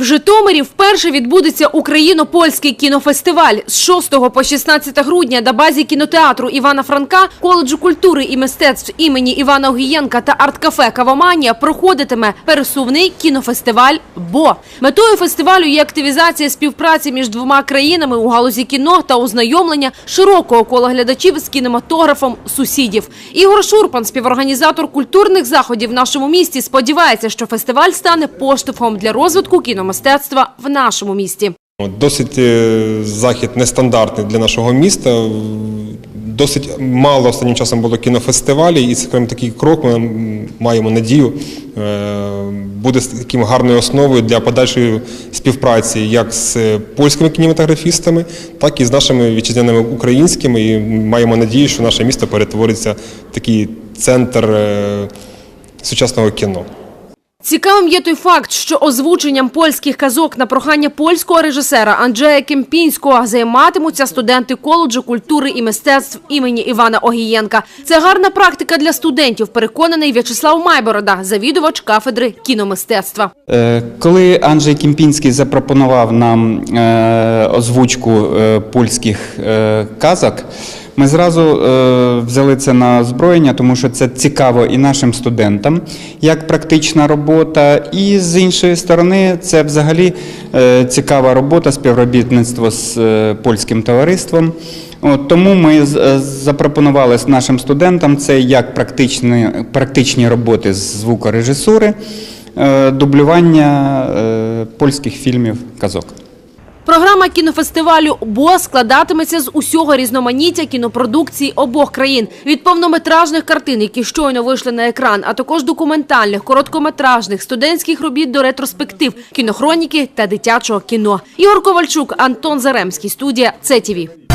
Житомирі вперше відбудеться Україно-польський кінофестиваль з 6 по 16 грудня на базі кінотеатру Івана Франка, коледжу культури і мистецтв імені Івана Огієнка та арт-кафе Кавоманія проходитиме пересувний кінофестиваль. Бо метою фестивалю є активізація співпраці між двома країнами у галузі кіно та ознайомлення широкого кола глядачів з кінематографом сусідів. Ігор Шурпан, співорганізатор культурних заходів в нашому місті, сподівається, що фестиваль стане поштовхом для розвитку кіномистецтва в нашому місті. Досить е, захід нестандартний для нашого міста. Досить мало останнім часом було кінофестивалів, і скажімо, такий крок. Ми маємо надію, е, буде таким гарною основою для подальшої співпраці як з польськими кінематографістами, так і з нашими вітчизняними українськими. І маємо надію, що наше місто перетвориться в такий центр е, сучасного кіно. Цікавим є той факт, що озвученням польських казок на прохання польського режисера Анджея Кемпінського займатимуться студенти коледжу культури і мистецтв імені Івана Огієнка. Це гарна практика для студентів, переконаний В'ячеслав Майборода, завідувач кафедри кіномистецтва. Е, Коли Анджей Кімпінський запропонував нам е, озвучку е, польських казок, ми зразу е, взяли це на озброєння, тому що це цікаво і нашим студентам, як практична робота, і з іншої сторони, це взагалі е, цікава робота, співробітництво з е, польським товариством. От, тому ми е, запропонували нашим студентам це як практичні, практичні роботи з звукорежисури, е, дублювання е, польських фільмів казок. Програма кінофестивалю БО складатиметься з усього різноманіття кінопродукції обох країн від повнометражних картин, які щойно вийшли на екран, а також документальних, короткометражних, студентських робіт до ретроспектив, кінохроніки та дитячого кіно. Ігор Ковальчук, Антон Заремський, студія ЦТВ.